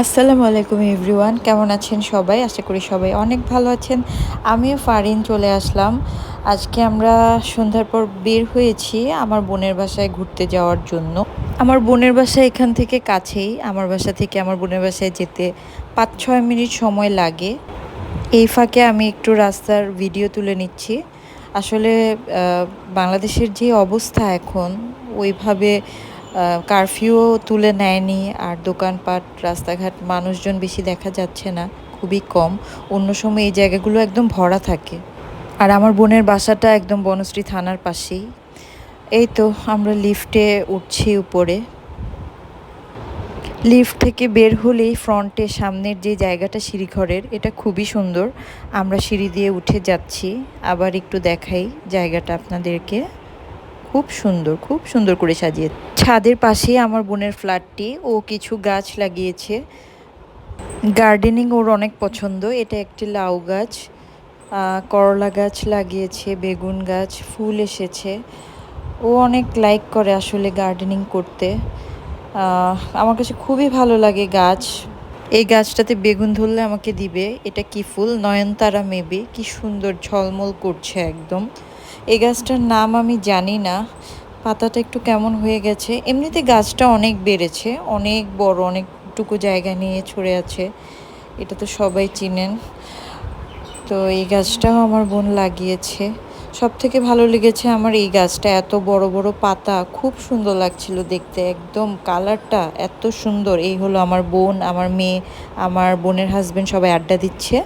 আসসালামু আলাইকুম এভরিওয়ান, কেমন আছেন সবাই? আশা করি সবাই অনেক ভালো আছেন। আমিও ফারিন চলে আসলাম। আজকে আমরা সন্ধ্যার পর বের হয়েছি আমার বোনের বাসায় ঘুরতে যাওয়ার জন্য। আমার বোনের বাসা এখান থেকে কাছেই। আমার বাসা থেকে আমার বোনের বাসায় যেতে পাঁচ ছয় মিনিট সময় লাগে। এই ফাঁকে আমি একটু রাস্তার ভিডিও তুলে নিচ্ছি। আসলে বাংলাদেশের যে অবস্থা এখন, ওইভাবে কারফিউ তুলে নেয়নি, আর দোকানপাট, রাস্তাঘাট মানুষজন বেশি দেখা যাচ্ছে না, খুবই কম। অন্য সময় এই জায়গাগুলো একদম ভরা থাকে। আর আমার বোনের বাসাটা একদম বনশ্রী থানার পাশেই। এই তো আমরা লিফটে উঠছি উপরে। লিফট থেকে বের হলেই ফ্রন্টে সামনের যে জায়গাটা সিঁড়িঘরের, এটা খুবই সুন্দর। আমরা সিঁড়ি দিয়ে উঠে যাচ্ছি। আবার একটু দেখাই জায়গাটা আপনাদেরকে। খুব সুন্দর খুব সুন্দর করে সাজিয়ে। ছাদের পাশেই আমার বোনের ফ্ল্যাটটি ও কিছু গাছ লাগিয়েছে। গার্ডেনিং ওর অনেক পছন্দ, এটা একটি লাউ গাছ। করলা গাছ লাগিয়েছে, বেগুন গাছ, ফুল এসেছে। ও অনেক লাইক করে আসলে গার্ডেনিং করতে। আমার কাছে খুবই ভালো লাগে গাছ। এই গাছটাতে বেগুন ধরলে আমাকে দিবে। এটা কি ফুল? নয়নতারা মেবি। কি সুন্দর ঝলমল করছে একদম। এই গাছটার নাম আমি জানি না। পাতাটা একটু কেমন হয়ে গেছে। এমনিতে গাছটা অনেক বেড়েছে। অনেক বড়, অনেকটুকু জায়গা নিয়ে ছড়ে আছে। এটা তো সবাই চিনেন। তো এই গাছটাও আমার বোন লাগিয়েছে। সব থেকে ভালো লেগেছে আমার এই গাছটা, এত বড় বড় পাতা, খুব সুন্দর লাগছিল দেখতে, একদম কালারটা এত সুন্দর। এই হলো আমার বোন, আমার মেয়ে, আমার বোনের হাজবেন্ড সবাই আড্ডা দিচ্ছে।